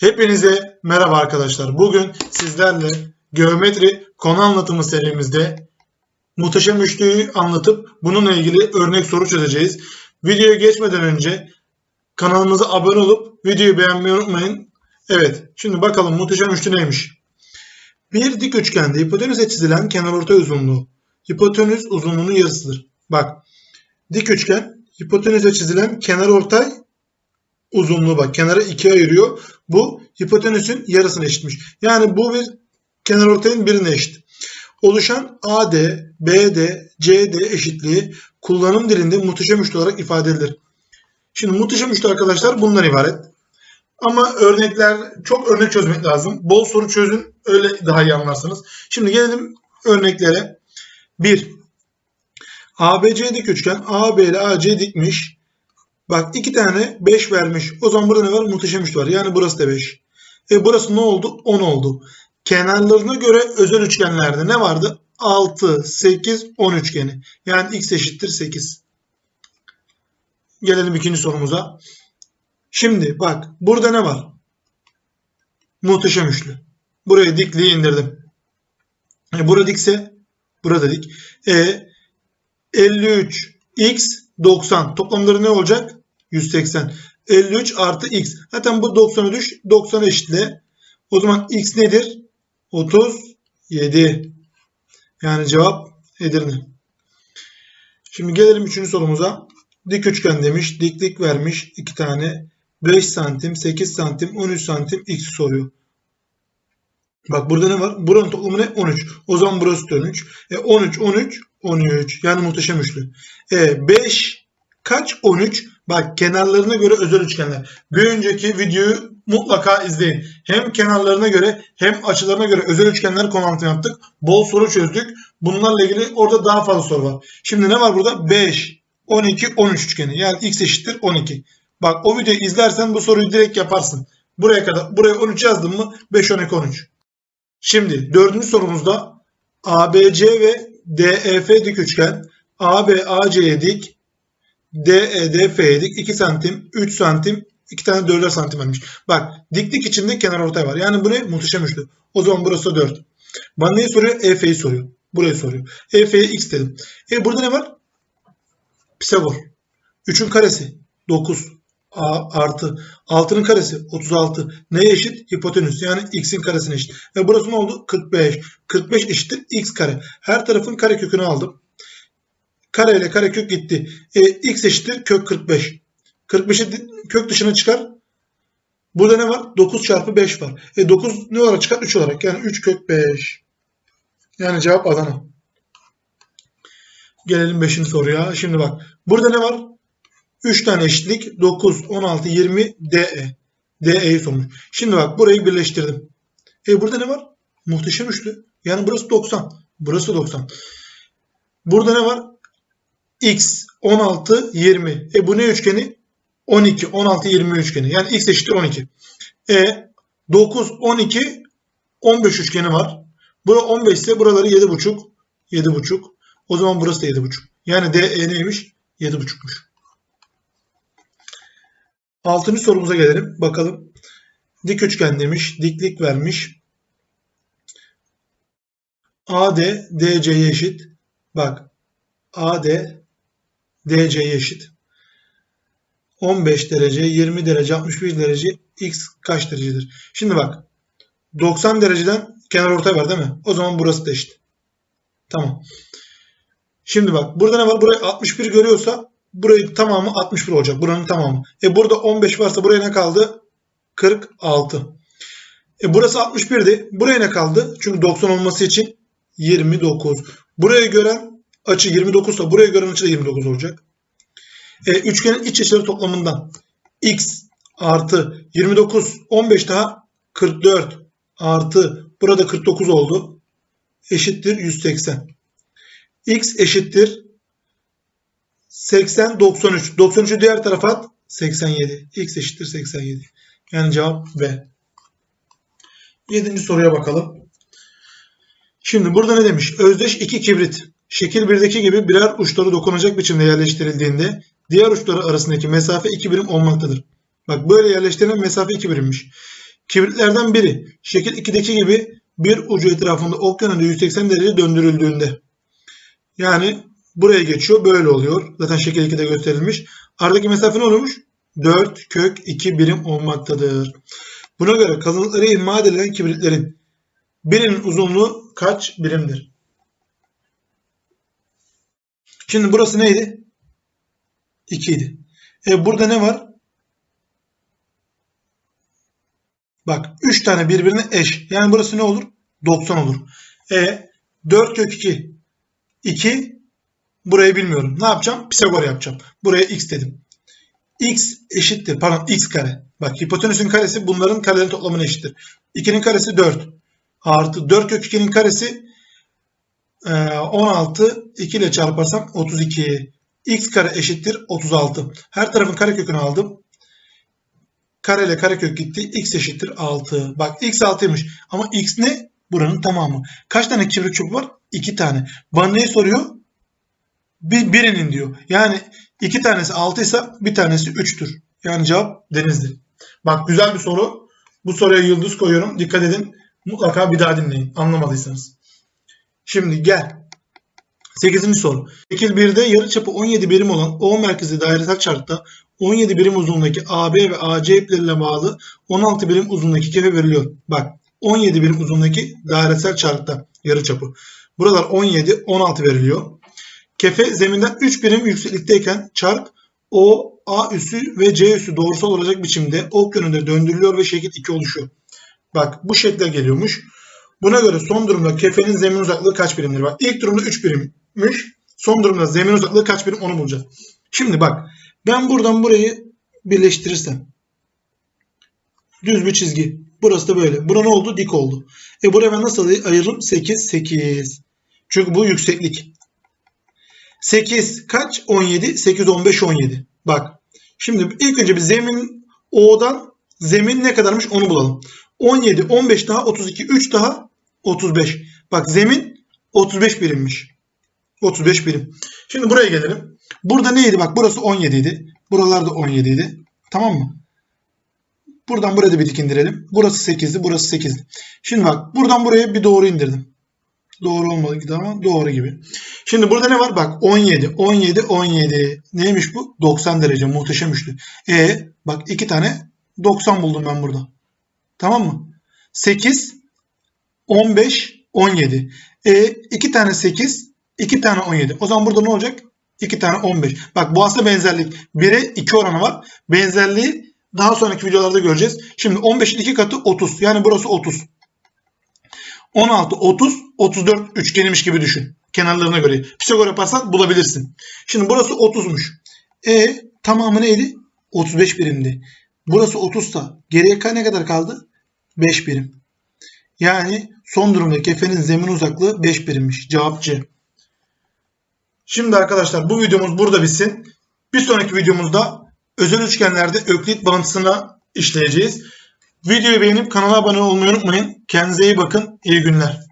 Hepinize merhaba arkadaşlar. Bugün sizlerle geometri konu anlatımı serimizde muhteşem üçlüyü anlatıp bununla ilgili örnek soru çözeceğiz. Videoya geçmeden önce kanalımıza abone olup videoyu beğenmeyi unutmayın. Evet, şimdi bakalım muhteşem üçlü neymiş? Bir dik üçgende hipotenüse çizilen kenarortay uzunluğu hipotenüs uzunluğunun yarısıdır. Bak, dik üçgen hipotenüse çizilen kenarortay uzunluğu bak kenara ikiye ayırıyor. Bu hipotenüsün yarısına eşitmiş. Yani bu bir kenarortayın birine eşit. Oluşan AD, BD, CD eşitliği kullanım dilinde muhteşem üçlü olarak ifade edilir. Şimdi muhteşem üçlü arkadaşlar bundan ibaret. Ama örnekler çok örnek çözmek lazım. Bol soru çözün öyle daha iyi anlarsınız. Şimdi gelelim örneklere. 1. ABC dik üçgen AB ile AC dikmiş. Bak iki tane 5 vermiş. O zaman burada ne var? Muhteşem üçlü var. Yani burası da 5. E burası ne oldu? 10 oldu. Kenarlarına göre özel üçgenlerde ne vardı? 6, 8, 10 üçgeni. Yani x eşittir 8. Gelelim ikinci sorumuza. Şimdi bak burada ne var? Muhteşem üçlü. Buraya dikliği indirdim. E, burada dikse burada dik. E 53 x 90 toplamları ne olacak? 180. 53 artı x. Zaten bu 90'ı düş 90'a eşitle. O zaman x nedir? 37. Yani cevap Edirne. Şimdi gelelim üçüncü sorumuza. Dik üçgen demiş. Diklik vermiş. 2 tane. 5 santim, 8 santim, 13 santim x soruyor. Bak burada ne var? Buranın toplamı ne? 13. O zaman burası da 13. E 13, 13, 13. Yani muhteşem üçlü. E 5 kaç? 13. Bak kenarlarına göre özel üçgenler. Bir önceki videoyu mutlaka izleyin. Hem kenarlarına göre hem açılarına göre özel üçgenler konu yaptık. Bol soru çözdük. Bunlarla ilgili orada daha fazla soru var. Şimdi ne var burada? 5, 12, 13 üçgeni. Yani x eşittir 12. Bak o videoyu izlersen bu soruyu direkt yaparsın. Buraya kadar buraya 13 yazdım mı 5 12 13. Şimdi dördüncü sorumuzda ABC ve DEF dik üçgen AB AC'ye dik DED F'ye dik 2 santim 3 santim 2 tane 4'er santim vermiş. Bak diklik içinde kenar ortay var. Yani bu ne? Muhteşem üçlü. O zaman burası da 4. Bana neyi soruyor? EF'yi soruyor. Burayı soruyor. EF'ye x dedim. E burada ne var? Pisagor. 3'ün karesi 9. A artı 6'nın karesi 36. Neye eşit? Hipotenüs. Yani x'in karesine eşit. Ve burası ne oldu? 45. 45 eşittir x kare. Her tarafın kare kökünü aldım. Kare ile kare kök gitti. E, x eşittir kök 45. 45'i kök dışına çıkar. Burada ne var? 9 çarpı 5 var. E 9 ne olarak çıkar? 3 olarak. Yani 3 kök 5. Yani cevap Adana. Gelelim 5. soruya. Şimdi bak. Burada ne var? 3 tane eşitlik 9, 16, 20 DE. DE'yi sormuş. Şimdi bak burayı birleştirdim. E burada ne var? Muhteşem üçlü. Yani burası 90. Burası 90. Burada ne var? X 16, 20. E bu ne üçgeni? 12, 16, 20 üçgeni. Yani x eşittir 12. E 9, 12, 15 üçgeni var. Bura 15 ise buraları 7,5. 7,5. O zaman burası da 7,5. Yani DE neymiş? 7,5'muş. Altıncı sorumuza gelelim. Bakalım. Dik üçgen demiş. Diklik vermiş. AD DC'ye eşit. Bak. AD DC'ye eşit. 15 derece, 20 derece, 61 derece x kaç derecedir? Şimdi bak. 90 dereceden kenar ortay var değil mi? O zaman burası da eşit. Tamam. Şimdi bak burada ne var? Burayı 61 görüyorsa burayı tamamı 61 olacak. Buranın tamamı. E burada 15 varsa buraya ne kaldı? 46. E burası 61'di. Buraya ne kaldı? Çünkü 90 olması için 29. Buraya gören açı 29 ise buraya gören açı da 29 olacak. E, üçgenin iç açıları toplamından x artı 29 15 daha 44 artı burada 49 oldu. Eşittir 180. x eşittir 80 93. 93'ü diğer tarafa at 87. x eşittir 87. Yani cevap B. Yedinci soruya bakalım. Şimdi burada ne demiş? Özdeş iki kibrit şekil 1'deki gibi birer uçları dokunacak biçimde yerleştirildiğinde diğer uçları arasındaki mesafe 2 birim olmaktadır. Bak böyle yerleştirilen mesafe 2 birimmiş. Kibritlerden biri şekil 2'deki gibi bir ucu etrafında ok yönünde 180 derece döndürüldüğünde yani buraya geçiyor böyle oluyor. Zaten şekil 2'de gösterilmiş. Aradaki mesafe ne olmuş? 4 kök 2 birim olmaktadır. Buna göre kalınlıkları ihmal edilen kibritlerin birinin uzunluğu kaç birimdir? Şimdi burası neydi? 2 idi. E burada ne var? Bak 3 tane birbirine eş. Yani burası ne olur? 90 olur. E 4 kök 2 2 burayı bilmiyorum. Ne yapacağım? Pisagor yapacağım. Buraya x dedim. x eşittir. Pardon x kare. Bak hipotenüsün karesi bunların karelerin toplamına eşittir. 2'nin karesi 4. Artı 4 kök 2'nin karesi 16. 2 ile çarparsam 32. x kare eşittir 36. Her tarafın karekökünü aldım. Kare ile karekök gitti. x eşittir 6. Bak x 6'ymış. Ama x ne? Buranın tamamı. Kaç tane kibrit çubuğu var? 2 tane. Bana neyi soruyor? Bir, birinin diyor. Yani iki tanesi 6 ise bir tanesi 3'tür. Yani cevap denizdir. Bak güzel bir soru. Bu soruya yıldız koyuyorum. Dikkat edin. Mutlaka bir daha dinleyin. Anlamadıysanız. Şimdi gel. 8. soru. Şekil 1'de yarıçapı 17 birim olan O merkezi dairesel çarkta 17 birim uzunluğundaki AB ve AC ipleriyle bağlı 16 birim uzunluğundaki kefe veriliyor. Bak 17 birim uzunluğundaki dairesel çarkta yarıçapı. Buralar 17, 16 veriliyor. Kefe zeminden 3 birim yükseklikteyken çark O, A üssü ve C üssü doğrusal olacak biçimde ok yönünde döndürülüyor ve şekil 2 oluşuyor. Bak bu şekle geliyormuş. Buna göre son durumda kefenin zemin uzaklığı kaç birimdir? Bak ilk durumda 3 birimmiş. Son durumda zemin uzaklığı kaç birim onu bulacağız. Şimdi bak ben buradan burayı birleştirirsem düz bir çizgi. Burası da böyle. Bura ne oldu? Dik oldu. E buraya ben nasıl ayırırım? 8, 8. Çünkü bu yükseklik. 8 kaç? 17. 8, 15, 17. Bak. Şimdi ilk önce bir zemin O'dan zemin ne kadarmış onu bulalım. 17, 15 daha 32, 3 daha 35. Bak zemin 35 birimmiş. 35 birim. Şimdi buraya gelelim. Burada neydi? Bak burası 17 idi. Buralar da 17 idi. Tamam mı? Buradan buraya da bir dik indirelim. Burası 8'di. Burası 8'di. Şimdi bak buradan buraya bir doğru indirdim. Doğru olmadı ama doğru gibi. Şimdi burada ne var? Bak 17, 17, 17. Neymiş bu? 90 derece. Muhteşem üçlü. E bak iki tane 90 buldum ben burada. Tamam mı? 8, 15, 17. E iki tane 8, iki tane 17. O zaman burada ne olacak? 2 tane 15. Bak bu aslında benzerlik. 1'e 2 oranı var. Benzerliği daha sonraki videolarda göreceğiz. Şimdi 15'in 2 katı 30. Yani burası 30. 16, 30, 34 üçgeniymiş gibi düşün. Kenarlarına göre. Pisagor yaparsan bulabilirsin. Şimdi burası 30'muş. E tamamı neydi? 35 birimdi. Burası 30 sa geriye ne kadar kaldı? 5 birim. Yani son durumda kefenin zemin uzaklığı 5 birimmiş. Cevap C. Şimdi arkadaşlar bu videomuz burada bitsin. Bir sonraki videomuzda özel üçgenlerde öklit bağıntısına işleyeceğiz. Videoyu beğenip kanala abone olmayı unutmayın. Kendinize iyi bakın. İyi günler.